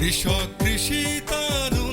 কৃষক কৃষি তার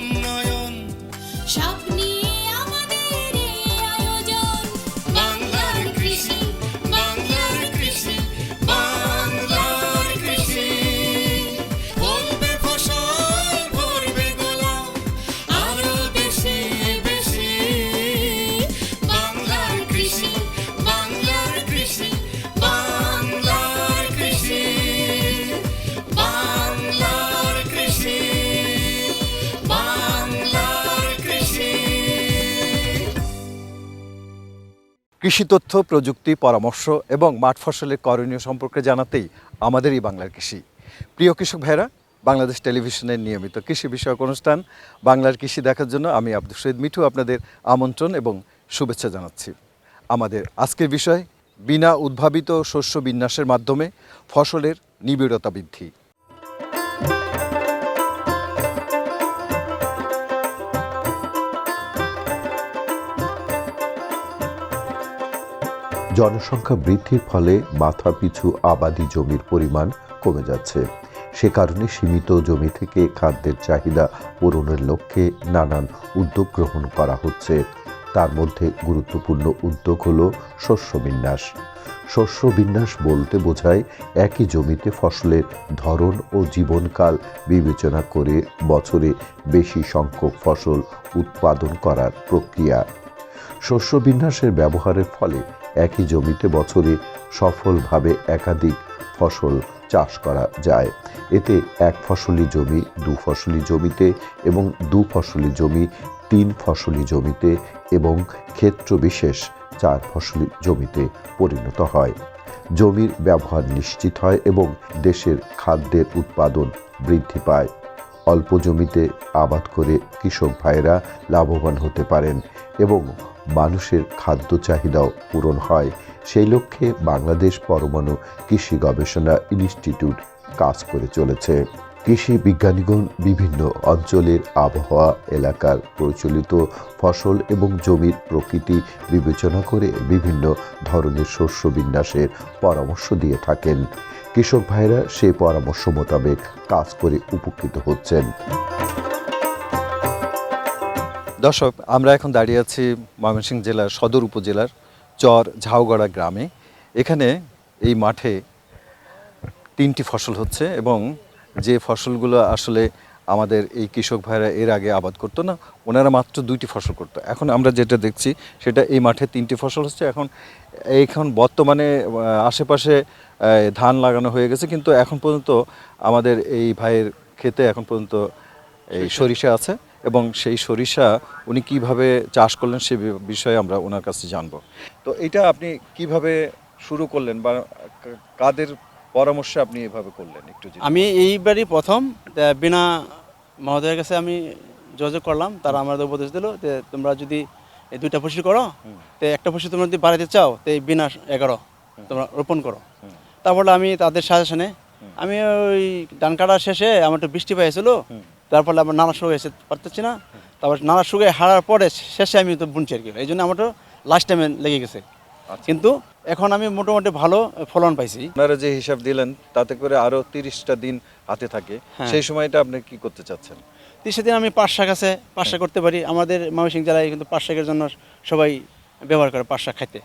কৃষি তথ্য প্রযুক্তি, পরামর্শ এবং মাঠ ফসলের করণীয় সম্পর্কে জানাতেই আমাদের এই বাংলার কৃষি। প্রিয় কৃষক ভাইরা বাংলাদেশ টেলিভিশনের নিয়মিত কৃষি বিষয়ক অনুষ্ঠান, বাংলার কৃষি দেখার জন্য আমি আব্দুল শহীদ মিঠু আপনাদের আমন্ত্রণ এবং শুভেচ্ছা জানাচ্ছি। আমাদের আজকের বিষয়, বিনা উদ্ভাবিত শস্য বিন্যাসের মাধ্যমে ফসলের নিবিড়তা বৃদ্ধি। জনসংখ্যা বৃদ্ধির ফলে মাথাপিছু আবাদি জমির পরিমাণ কমে যাচ্ছে। সে কারণে সীমিত জমি থেকে খাদ্যের চাহিদা পূরণের লক্ষ্যে নানান উদ্যোগ গ্রহণ করা হচ্ছে। তার মধ্যে গুরুত্বপূর্ণ উদ্যোগ হল শস্য বিন্যাস। শস্য বিন্যাস বলতে বোঝায় একই জমিতে ফসলের ধরন ও জীবনকাল বিবেচনা করে বছরে বেশি সংখ্যক ফসল উৎপাদন করার প্রক্রিয়া। শস্য বিন্যাসের ব্যবহারের ফলে একই জমিতে বছরে সফলভাবে একাধিক ফসল চাষ করা যায়। এতে এক ফসলি জমি, দু ফসলি জমিতে এবং দু ফসলি জমি, তিন ফসলি জমিতে এবং ক্ষেত্র বিশেষ চার ফসলি জমিতে পরিণত হয়। জমির ব্যবহার নিশ্চিত হয় এবং দেশের খাদ্যের উৎপাদন বৃদ্ধি পায়। অল্প জমিতে আবাদ করে কৃষক ভাইরা লাভবান হতে পারেন এবং মানুষের খাদ্য চাহিদাও পূরণ হয়। সেই লক্ষ্যে বাংলাদেশ পরমাণু কৃষি গবেষণা ইনস্টিটিউট কাজ করে চলেছে। কৃষি বিজ্ঞানীগণ বিভিন্ন অঞ্চলের আবহাওয়া এলাকার প্রচলিত ফসল এবং জমির প্রকৃতি বিবেচনা করে বিভিন্ন ধরনের শস্য বিন্যাসের পরামর্শ দিয়ে থাকেন। কৃষক ভাইরা সেই পরামর্শ মোতাবেক কাজ করে উপকৃত হচ্ছেন। দর্শক আমরা এখন দাঁড়িয়ে আছি ময়মনসিংহ জেলার সদর উপজেলার চর ঝাউগড়া গ্রামে। এখানে এই মাঠে তিনটি ফসল হচ্ছে এবং যে ফসলগুলো আসলে আমাদের এই কৃষক ভাইরা এর আগে আবাদ করতো না ওনারা মাত্র দুইটি ফসল করতো। এখন আমরা যেটা দেখছি সেটা এই মাঠে তিনটি ফসল হচ্ছে। এখন এখন বর্তমানে আশেপাশে ধান লাগানো হয়ে গেছে কিন্তু এখন পর্যন্ত আমাদের এই ভাইয়ের ক্ষেতে এখন পর্যন্ত এই সরিষা আছে। এবং সেই সরিষা উনি কীভাবে চাষ করলেন সে বিষয়ে আমরা ওনার কাছে জানব। তো এটা আপনি কীভাবে শুরু করলেন বা কাদের পরামর্শে আপনি এভাবে করলেন? একটু আমি এইবারই প্রথম বিনা মহোদয়ের কাছে আমি যোগাযোগ করলাম তারা আমাদের উপদেশ দিল যে তোমরা যদি এই দুইটা ফসল করো তো একটা ফসল তোমরা যদি বাড়াতে চাও তো এই বিনা এগারো তোমরা রোপণ করো। তারপরে আমি তাদের সাজেশনে আমি ওই ধান কাটা শেষে আমার একটু বৃষ্টি পেয়েছিল তারপরে আমার নানা শুয়ে এসে পারতেছি না। তারপর নানা শুয়ে হারার পরে শেষে আমি তো বুনছি আর কি। এই জন্য আমার তো লাস্ট টাইমে লেগে গেছে। কিন্তু এখন আমি মোটামুটি ভালো ফলন পাইছি। আপনারা যে হিসাব দিলেন তাতে করে আরও তিরিশটা দিন হাতে থাকে। হ্যাঁ। সেই সময়টা আপনি কি করতে চাচ্ছেন? তিরিশে দিন আমি পাট শাক আছে পাট শাক করতে পারি। আমাদের ময়মনসিংহ জেলায় কিন্তু পাট শাকের জন্য সবাই ব্যবহার করে পাট শাক খাইতে।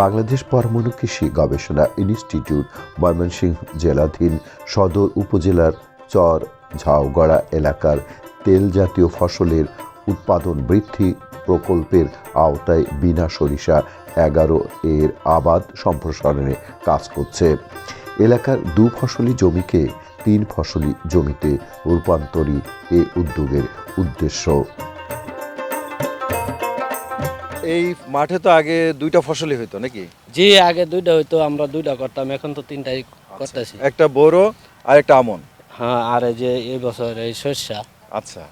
বাংলাদেশ পরমাণু কৃষি গবেষণা ইনস্টিটিউট, ময়মনসিংহ জেলাধীন সদর উপজেলার চর ঝাউগড়া এলাকার তেল জাতীয় ফসলের উৎপাদন বৃদ্ধি প্রকল্পের আওতায় বিনা সরিষা এগারো এর আবাদ সম্প্রসারণে কাজ করছে। এলাকার দু ফসলি জমিকে তিন ফসলি জমিতে রূপান্তরী এ উদ্যোগের উদ্দেশ্য। এই মাঠে তো আগে দুইটা ফসলই হইতো নাকি? জি আগে দুইটা হইতো আমরা দুইটা করতাম এখন তো তিনটাই করতেছি। একটা বোরো আর একটা আমন। হ্যাঁ আর এই যে এই বছর এই শস্যা আচ্ছা।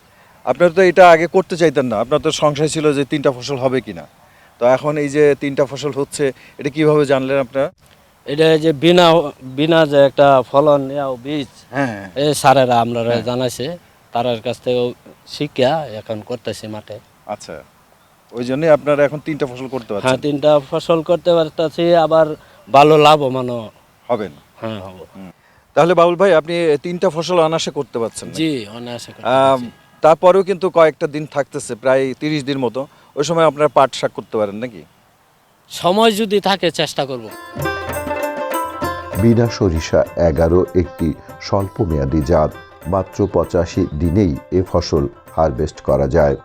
আপনার তো এটা আগে করতে চাইতেন না আপনার তো সংশয় ছিল যে তিনটা ফসল হবে কিনা। তো এখন এই যে তিনটা ফসল হচ্ছে এটা কীভাবে জানলেন আপনারা? এটা যে বিনা বিনা যে একটা ফলন ইয়াও বীজ হ্যাঁ। এই সারেরা আমরা জানাইছে তারার কাছ থেকে শিক্ষা এখন করতেছি মাঠে। আচ্ছা। ওই জন্যই আপনারা এখন তিনটা ফসল করতে পারছেন। হ্যাঁ তিনটা ফসল করতে পারতেছি আবার ভালো লাভবানও। হবেন হ্যাঁ হব। তাহলে বাবুল ভাই আপনি তিনটা ফসল অনায়াসে করতে পারছেন জি অনায়াসে করতে তারপরেও কিন্তু কয়েকটা দিন থাকতেছে প্রায় তিরিশ দিন মতো। ওই সময় আপনারা পাট শাক করতে পারেন নাকি? সময় যদি থাকে চেষ্টা করব। বিনা সরিষা এগারো একটি স্বল্পমেয়াদী জাত। মাত্র পঁচাশি দিনেই এ ফসল হারভেস্ট করা যায়।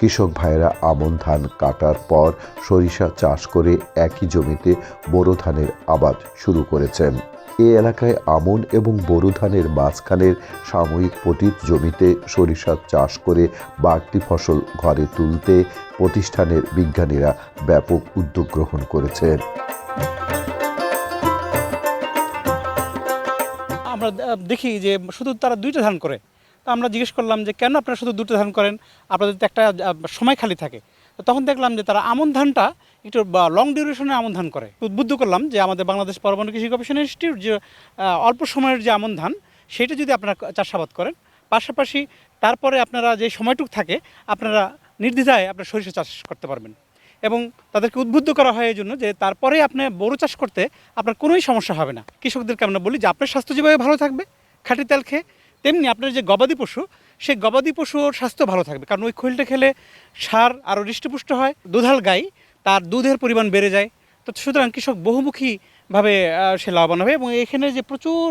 কৃষক ভাইরা আমন ধান কাটার পর সরিষা চাষ করে একই জমিতে বোরো ধানের আবাদ শুরু করেছেন। এ এলাকায় আমন এবং বোরো ধানের মাঝখানের সাময়িক পতিত জমিতে সরিষা চাষ করে বাড়তি ফসল ঘরে তুলতে প্রতিষ্ঠানের বিজ্ঞানীরা ব্যাপক উদ্যোগ গ্রহণ করেছেন। আমরা দেখি যে শুধু তারা দুইটা ধান করে তো আমরা জিজ্ঞেস করলাম যে, কেন আপনারা শুধু দুটো ধান করেন? আপনাদের তো একটা সময় খালি থাকে। তো তখন দেখলাম যে, তারা আমন ধানটা একটু লং ডিউরেশনে আমন ধান করে। উদ্বুদ্ধ করলাম যে, আমাদের বাংলাদেশ পরমাণু কৃষি গবেষণা ইনস্টিটিউট যে অল্প সময়ের যে আমন ধান, সেটা যদি আপনারা চাষাবাদ করেন, পাশাপাশি তারপরে আপনারা যে সময়টুক থাকে, আপনারা নির্দ্বিধায় আপনারা সরিষা চাষ করতে পারবেন। এবং তাদেরকে উদ্বুদ্ধ করা হয় এই জন্য যে, তারপরে আপনি বড় চাষ করতে আপনার কোনোই সমস্যা হবে না। কৃষকদেরকে আমরা বলি যে, আপনার স্বাস্থ্য যেভাবে ভালো থাকবে, খাঁটি তেল খেয়ে তেমনি আপনার যে গবাদি পশু, সেই গবাদি পশুর স্বাস্থ্য ভালো থাকবে। কারণ ওই খৈলটা খেলে সার আরও হৃষ্টপুষ্ট হয়, দুধাল গাই, তার দুধের পরিমাণ বেড়ে যায়। তো সুতরাং কৃষক বহুমুখীভাবে সে লাভবান হবে এবং এখানে যে প্রচুর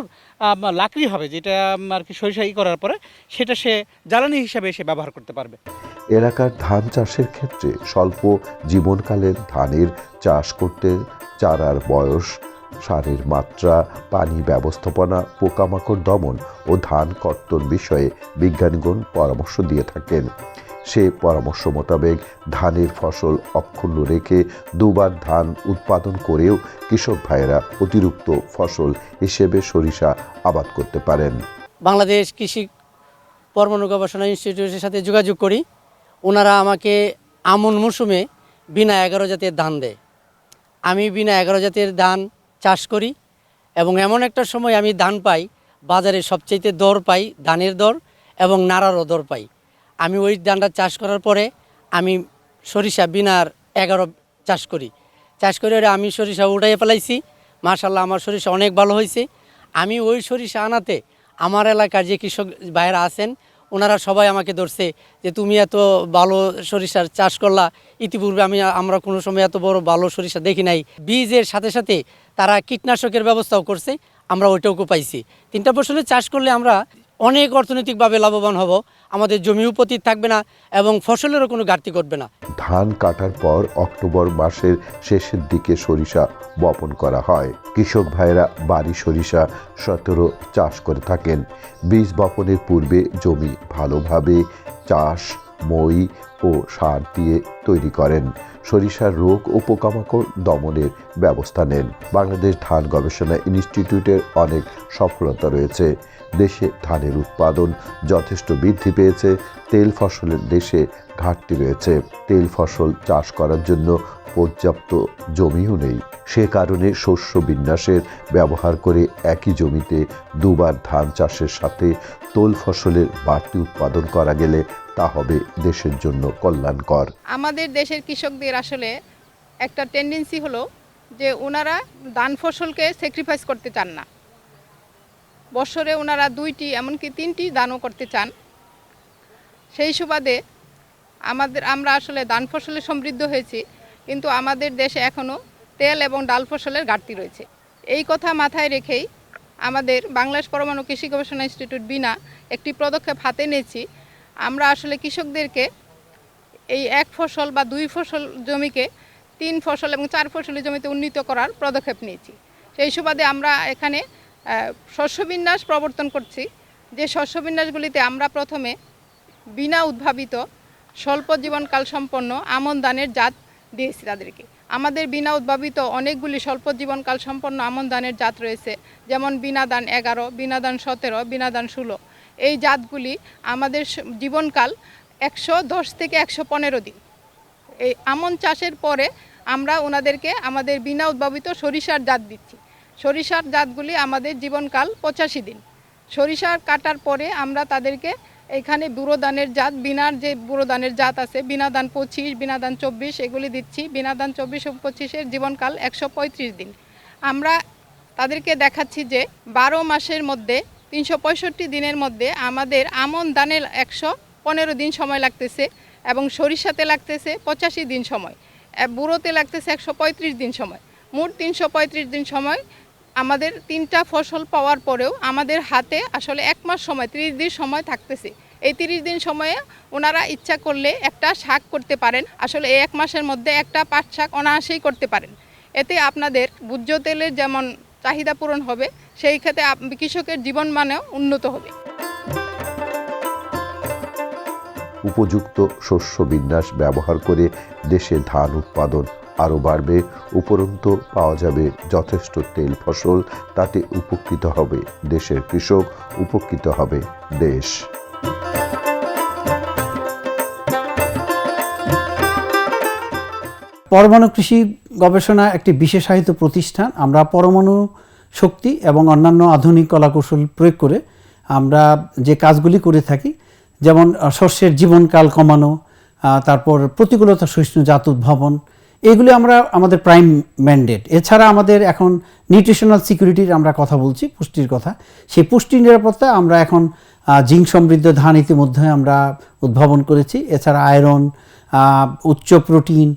লাকড়ি হবে, যেটা আর কি সরিষা ই করার পরে, সেটা সে জ্বালানি হিসাবে সে ব্যবহার করতে পারবে। এলাকার ধান চাষের ক্ষেত্রে স্বল্প জীবনকালের ধানের চাষ করতে চারার বয়স সারের মাত্রা, পানি ব্যবস্থাপনা, পোকামাকড় দমন ও ধান কর্তন বিষয়ে বিজ্ঞানীগণ পরামর্শ দিয়ে থাকেন। সে পরামর্শ মোতাবেক ধানের ফসল অক্ষুণ্ণ রেখে দুবার ধান উৎপাদন করেও কৃষক ভাইয়েরা অতিরিক্ত ফসল হিসেবে সরিষা আবাদ করতে পারেন। বাংলাদেশ কৃষি পরমাণু গবেষণা ইনস্টিটিউটের সাথে যোগাযোগ করি। ওনারা আমাকে আমন মৌসুমে বিনা এগারো জাতের ধান দেয়। আমি বিনা এগারো জাতের ধান চাষ করি এবং এমন একটা সময় আমি ধান পাই, বাজারে সবচাইতে দর পাই, ধানের দর এবং নাড়ারও দর পাই। আমি ওই ধানটা চাষ করার পরে আমি সরিষা বিনার এগারো চাষ করি। চাষ করে আমি সরিষা উঠাইয়ে ফেলাইছি। মার্শাল্লাহ আমার সরিষা অনেক ভালো হয়েছে আমি ওই সরিষা আনাতে আমার এলাকার যে কৃষক ভাইয়েরা আছেন ওনারা সবাই আমাকে ধরছে যে তুমি এত ভালো সরিষার চাষ করলা। ইতিপূর্বে আমি, আমরা কোনো সময় এত বড় ভালো সরিষা দেখি নাই। বীজের সাথে সাথে তারা কীটনাশকের ব্যবস্থাও করছে, আমরা ওইটাও পাইছি। তিনটা ফসলের চাষ করলে আমরা অনেক অর্থনৈতিকভাবে লাভবান হব। আমাদের জমি উপস্থিত থাকবে না এবং ফসলেরও কোনো ঘাটতি ঘটবে না। ধান কাটার পর অক্টোবর মাসের শেষের দিকে সরিষা বপন করা হয়। কৃষক ভাইরা বাড়ি সরিষা সতেরো চাষ করে থাকেন। বীজ বপনের পূর্বে জমি ভালোভাবে চাষ, মই ও সার দিয়ে তৈরি করেন। সরিষার রোগ ও পোকামাকড় দমনের ব্যবস্থা নেন। বাংলাদেশ ধান গবেষণা ইনস্টিটিউটের অনেক সফলতা রয়েছে। দেশে ধানের উৎপাদন যথেষ্ট বৃদ্ধি পেয়েছে, তেল ফসলের দেশে ঘাটতি রয়েছে। তেল ফসল চাষ করার জন্য পর্যাপ্ত জমিও নেই। সে কারণে শস্য বিন্যাসের ব্যবহার করে একই জমিতে দুবার ধান চাষের সাথে তোল ফসলের বাড়তি উৎপাদন করা গেলে তা হবে দেশের জন্য কল্যাণকর। আমাদের দেশের কৃষকদের আসলে একটা টেন্ডেন্সি হলো যে ওনারা ধান ফসলকে স্যাক্রিফাইস করতে চান না। বছরে ওনারা দুইটি, এমনকি তিনটি দানও করতে চান। সেই সুবাদে আমাদের, আমরা আসলে দান ফসলে সমৃদ্ধ হয়েছি, কিন্তু আমাদের দেশে এখনও তেল এবং ডাল ফসলের ঘাটতি রয়েছে। এই কথা মাথায় রেখেই আমাদের বাংলাদেশ পরমাণু কৃষি গবেষণা ইনস্টিটিউট বিনা একটি পদক্ষেপ হাতে নিয়েছি। আমরা আসলে কৃষকদেরকে এই এক ফসল বা দুই ফসল জমিকে তিন ফসল এবং চার ফসলের জমিতে উন্নীত করার পদক্ষেপ নিয়েছি। সেই সুবাদে আমরা এখানে শস্যবিন্যাস প্রবর্তন করছি। যে শস্যবিন্যাসগুলিতে আমরা প্রথমে বিনা উদ্ভাবিত স্বল্প জীবনকাল সম্পন্ন আমন ধানের জাত দিয়েছি তাদেরকে। আমাদের বিনা উদ্ভাবিত অনেকগুলি স্বল্প জীবনকাল সম্পন্ন আমন ধানের জাত রয়েছে, যেমন বিনা দান এগারো, বিনা দান সতেরো, বিনা দান ষোলো। এই জাতগুলি আমাদের জীবনকাল একশো দশ থেকে একশো পনেরো দিন। এই আমন চাষের পরে আমরা ওনাদেরকে আমাদের বিনা উদ্ভাবিত সরিষার জাত দিচ্ছি। সরিষার জাতগুলি আমাদের জীবনকাল পঁচাশি দিন। সরিষার কাটার পরে আমরা তাদেরকে এখানে বুড়ো ধানের জাত, বিনার যে বুড়োদানের জাত আছে বিনা দান পঁচিশ বিনা দান চব্বিশ, এগুলি দিচ্ছি। বিনা দান চব্বিশ ও পঁচিশের জীবনকাল একশো পঁয়ত্রিশ দিন। আমরা তাদেরকে দেখাচ্ছি যে বারো মাসের মধ্যে, তিনশো পঁয়ষট্টি দিনের মধ্যে আমাদের আমন দানের একশো পনেরো দিন সময় লাগতেছে এবং সরিষাতে লাগতেছে পঁচাশি দিন সময়। বুড়োতে লাগতেছে একশো পঁয়ত্রিশ দিন সময়। মোট তিনশো পঁয়ত্রিশ দিন সময় আমাদের তিনটা ফসল পাওয়ার পরেও আমাদের হাতে আসলে এক মাস সময়, তিরিশ দিন সময় থাকতেছে। এই তিরিশ দিন সময়ে ওনারা ইচ্ছা করলে একটা শাক করতে পারেন। আসলে এই এক মাসের মধ্যে একটা পাট শাক অনায়াসেই করতে পারেন। এতে আপনাদের ভোজ্য তেলের যেমন চাহিদা পূরণ হবে, সেই ক্ষেত্রে কৃষকের জীবন মানেও উন্নত হবে। উপযুক্ত শস্য বিন্যাস ব্যবহার করে দেশে ধান উৎপাদন আরও বাড়বে, উপরন্তু পাওয়া যাবে যথেষ্ট তেল ফসল, তাতে উপকৃত হবে দেশের কৃষক, উপকৃত হবে দেশ। পরমাণু কৃষি গবেষণা একটি বিশেষায়িত প্রতিষ্ঠান। আমরা পরমাণু শক্তি এবং অন্যান্য আধুনিক কলাকৌশল প্রয়োগ করে আমরা যে কাজগুলি করে থাকি, যেমন শস্যের জীবনকাল কমানো তারপর প্রতিকূলতা সহিষ্ণু জাত উদ্ভাবন এগুলি আমরা আমাদের প্রাইম ম্যান্ডেট এছাড়া আমাদের এখন নিউট্রিশনাল সিকিউরিটির আমরা কথা বলছি, পুষ্টির কথা। সেই পুষ্টি নিরাপত্তা আমরা এখন জিঙ্ক সমৃদ্ধ ধান ইতিমধ্যে আমরা উদ্ভাবন করেছি। এছাড়া আয়রন উচ্চ প্রোটিন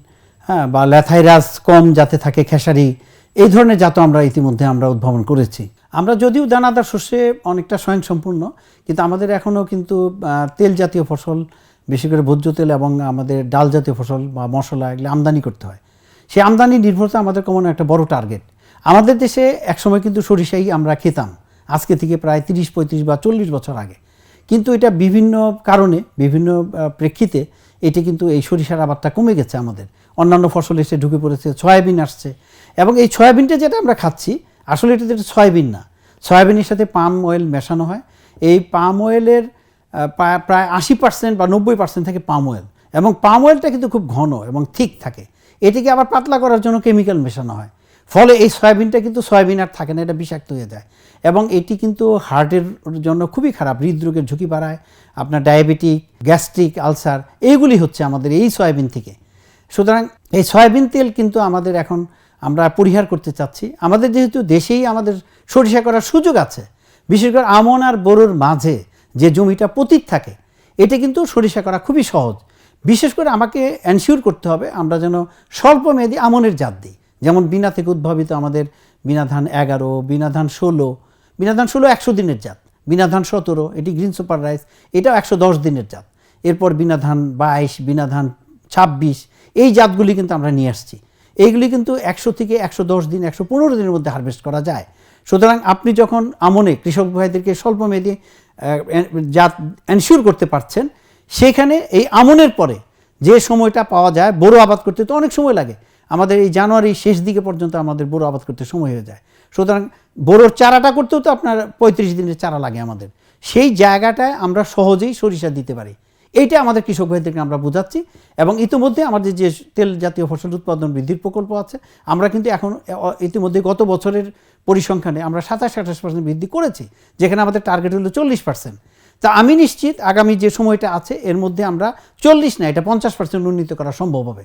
হ্যাঁ বা ল্যাথাইরাস কম যাতে থাকে খেসারি, এই ধরনের জাত আমরা ইতিমধ্যে আমরা উদ্ভাবন করেছি। আমরা যদিও দানাদার শস্যে অনেকটা স্বয়ংসম্পূর্ণ, কিন্তু আমাদের এখনও কিন্তু তেল জাতীয় ফসল বেশি করে ভোজ্য তেল এবং আমাদের ডাল জাতীয় ফসল বা মশলা এগুলো আমদানি করতে হয়। সেই আমদানি নির্ভরতা আমাদের কমন একটা বড় টার্গেট আমাদের দেশে একসময় কিন্তু সরিষাই আমরা খেতাম, আজকে থেকে প্রায় তিরিশ, পঁয়ত্রিশ বা চল্লিশ বছর আগে। কিন্তু এটা বিভিন্ন কারণে, বিভিন্ন প্রেক্ষিতে এটি কিন্তু এই সরিষার আবাদটা কমে গেছে আমাদের। অন্যান্য ফসল এসে ঢুকে পড়েছে, সয়াবিন আসছে এবং এই সয়াবিনটা যেটা আমরা খাচ্ছি, আসলে এটা যেটা সয়াবিন না। সয়াবিনের সাথে পাম অয়েল মেশানো হয়। এই পাম অয়েলের প্রায় আশি পার্সেন্ট বা নব্বই পার্সেন্ট থাকে পাম অয়েল এবং পাম অয়েলটা কিন্তু খুব ঘন এবং ঠিক থাকে। এটিকে আবার পাতলা করার জন্য কেমিক্যাল মেশানো হয়। ফলে এই সয়াবিনটা কিন্তু সয়াবিন আর থাকে না, এটা বিষাক্ত হয়ে যায়। এবং এটি কিন্তু হার্টের জন্য খুবই খারাপ, হৃদরোগের ঝুঁকি বাড়ায়, আপনার ডায়াবেটিক গ্যাস্ট্রিক আলসার এইগুলি হচ্ছে আমাদের এই সয়াবিন থেকে। সুতরাং এই সয়াবিন তেল কিন্তু আমাদের এখন আমরা পরিহার করতে চাচ্ছি। আমাদের যেহেতু দেশেই আমাদের সরিষা করার সুযোগ আছে, বিশেষ করে আমন আর বোরোর মাঝে যে জমিটা পতিত থাকে, এটা কিন্তু সরিষা করা খুবই সহজ। বিশেষ করে আমাকে এনশিওর করতে হবে আমরা যেন স্বল্প মেয়াদি আমনের জাত দিই। যেমন বিনা থেকে উদ্ভাবিত আমাদের বিনা ধান এগারো, বিনা ধান ষোলো, বিনা ধান ষোলো একশো দিনের জাত, বিনা ধান সতেরো, এটি গ্রিন সুপার রাইস এটাও একশো দশ দিনের জাত। এরপর বিনা ধান বাইশ, বিনা ধান ছাব্বিশ, এই জাতগুলি কিন্তু আমরা নিয়ে আসছি। এইগুলি কিন্তু একশো থেকে একশো দশ দিন, একশো পনেরো দিনের মধ্যে হারভেস্ট করা যায়। সুতরাং আপনি যখন আমনে কৃষক ভাইদেরকে স্বল্প মেয়াদী জাত এনশিওর করতে পারছেন, সেখানে এই আমনের পরে যে সময়টা পাওয়া যায় বড় আবাদ করতে তো অনেক সময় লাগে। আমাদের এই জানুয়ারি শেষ দিকে পর্যন্ত আমাদের বড় আবাদ করতে সময় হয়ে যায়। সুতরাং বড়োর চারাটা করতেও তো আপনার পঁয়ত্রিশ দিনের চারা লাগে আমাদের। সেই জায়গাটায় আমরা সহজেই সরিষা দিতে পারি। এইটা আমাদের কৃষক ভাইদেরকে আমরা বোঝাচ্ছি এবং ইতিমধ্যে আমাদের যে তেল জাতীয় ফসল উৎপাদন বৃদ্ধির প্রকল্প আছে, আমরা কিন্তু এখন, ইতিমধ্যে গত বছরের পরিসংখ্যানে আমরা সাতাশ আঠাশ পার্সেন্ট বৃদ্ধি করেছি, যেখানে আমাদের টার্গেট হলো চল্লিশ পার্সেন্ট। তা আমি নিশ্চিত আগামী যে সময়টা আছে, এর মধ্যে আমরা চল্লিশ না, এটা পঞ্চাশ পার্সেন্ট উন্নীত করা সম্ভব হবে।